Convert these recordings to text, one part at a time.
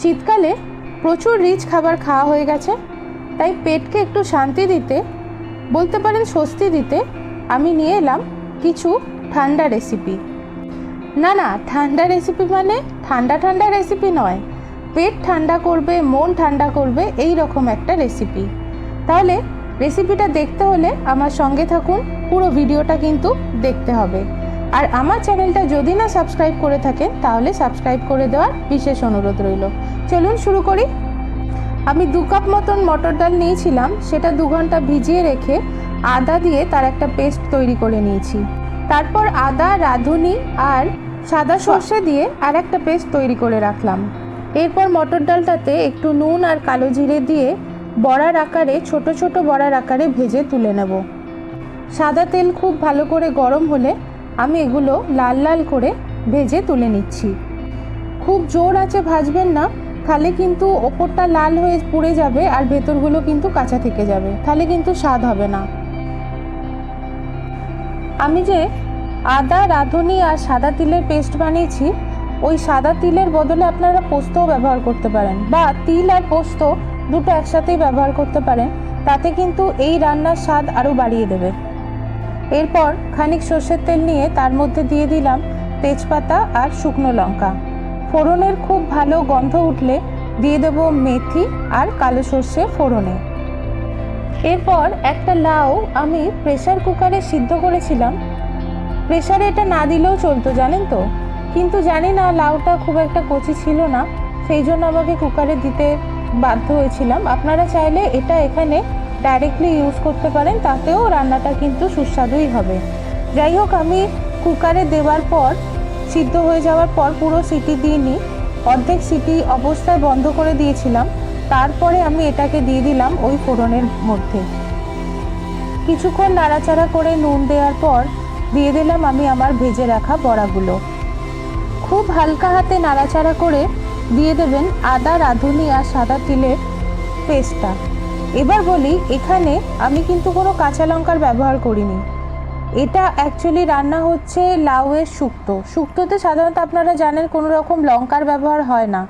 শীতকালে প্রচুর রিচ খাবার খাওয়া হয়ে গেছে, তাই পেটকে একটু শান্তি দিতে, বলতে পারেন স্বস্তি দিতে, আমি নিয়ে এলাম কিছু ঠান্ডা রেসিপি না না, ঠান্ডা রেসিপি মানে ঠান্ডা ঠান্ডা রেসিপি নয়, পেট ঠান্ডা করবে, মন ঠান্ডা করবে, এই রকম একটা রেসিপি তাহলে রেসিপিটা দেখতে হলে আমার সঙ্গে থাকুন, পুরো ভিডিওটা কিন্তু দেখতে হবে। আর আমার চ্যানেলটা যদি না সাবস্ক্রাইব করে থাকেন তাহলে সাবস্ক্রাইব করে দেওয়ার বিশেষ অনুরোধ রইল। চলুন শুরু করি। আমি দু কাপ মতন মটর ডাল নিয়েছিলাম সেটা দু ঘণ্টা ভিজিয়ে রেখে আদা দিয়ে তার একটা পেস্ট তৈরি করে নিয়েছি। তারপর আদা রাঁধুনি আর সাদা সর্ষে দিয়ে আর একটা পেস্ট তৈরি করে রাখলাম। এরপর মটর ডালটাতে একটু নুন আর কালো জিরে দিয়ে বড়ার আকারে ছোট ছোট বড়ার আকারে ভেজে তুলে নেব। সাদা তেল খুব ভালো করে গরম হলে আমি এগুলো লাল লাল করে ভেজে তুলে নিচ্ছি। খুব জোর আছে ভাজবেন না, তাহলে কিন্তু ওপরটা লাল হয়ে পুড়ে যাবে আর ভেতরগুলো কিন্তু কাঁচা থেকে যাবে, তাহলে কিন্তু স্বাদ হবে না। আমি যে আদা, রাঁধুনি আর সাদা তিলের পেস্ট বানিয়েছি, ওই সাদা তিলের বদলে আপনারা পোস্তও ব্যবহার করতে পারেন, বা তিল আর পোস্ত দুটো একসাথেই ব্যবহার করতে পারেন, তাতে কিন্তু এই রান্নার স্বাদ আরও বাড়িয়ে দেবে। এরপর খানিক সর্ষের তেল নিয়ে তার মধ্যে দিয়ে দিলাম তেজপাতা আর শুকনো লঙ্কা। ফোড়নের খুব ভালো গন্ধ উঠলে দিয়ে দেব মেথি আর কালো সর্ষে ফোড়নে। এরপর একটা লাউ আমি প্রেশার কুকারে সিদ্ধ করেছিলাম। প্রেশারে এটা না দিলেও চলতো, জানেন তো? কিন্তু জানি না লাউটা খুব একটা কচি ছিল না, সেই জন্য আমাকে কুকারে দিতে বাধ্য হয়েছিলাম। আপনারা চাইলে এটা এখানে ডাইরেক্টলি ইউজ করতে পারেন, তাতেও রান্নাটা কিন্তু সুস্বাদুই হবে। যাই হোক, আমি কুকারে দেওয়ার পর, সিদ্ধ হয়ে যাওয়ার পর পুরো সিটি দিইনি। অর্ধেক সিটি অবস্থায় বন্ধ করে দিয়েছিলাম। তারপরে আমি এটাকে দিয়ে দিলাম ওই ফোড়নের মধ্যে। কিছুক্ষণ নাড়াচাড়া করে নুন দেওয়ার পর দিয়ে দিলাম আমি আমার ভেজে রাখা বড়াগুলো। খুব হালকা হাতে নাড়াচাড়া করে দিয়ে দেবেন আদা, রাঁধুনি আর সাদা তিলের পেস্টটা। এবার বলি, এখানে আমি কিন্তু কোনো কাঁচা লঙ্কার ব্যবহার করিনি। এটা অ্যাকচুয়ালি রান্না হচ্ছে লাউয়ের শুক্তো। শুক্তোতে সাধারণত আপনারা জানেন কোনো রকম লঙ্কার ব্যবহার হয় না।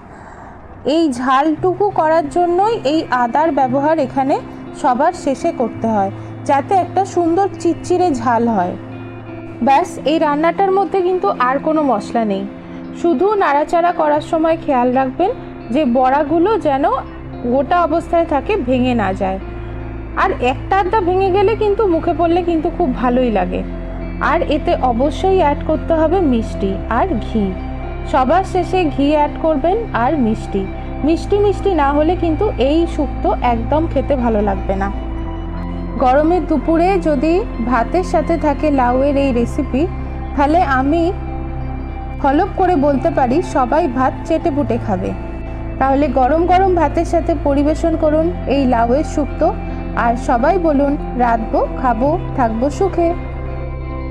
এই ঝালটুকু করার জন্যই এই আদার ব্যবহার এখানে সবার শেষে করতে হয়, যাতে একটা সুন্দর চিটচিরে ঝাল হয়। ব্যাস, এই রান্নাটার মধ্যে কিন্তু আর কোনো মশলা নেই। শুধু নাড়াচাড়া করার সময় খেয়াল রাখবেন যে বড়াগুলো যেন গোটা অবস্থায় থাকে ভেঙে না যায়। আর একটা আধটা ভেঙে গেলে কিন্তু মুখে পড়লে কিন্তু খুব ভালোই লাগে। আর এতে অবশ্যই অ্যাড করতে হবে মিষ্টি আর ঘি। সবার শেষে ঘি অ্যাড করবেন আর মিষ্টি। মিষ্টি মিষ্টি না হলে কিন্তু এই শুক্তো একদম খেতে ভালো লাগবে না। গরমের দুপুরে যদি ভাতের সাথে থাকে লাউয়ের এই রেসিপি তাহলে আমি হলপ করে বলতে পারি সবাই ভাত চেটে পুটে খাবে। তাহলে গরম গরম ভাতের সাথে পরিবেশন করুন এই লাউয়ের শুক্তো আর সবাই বলুন, রাঁধবো, খাব, থাকব সুখে।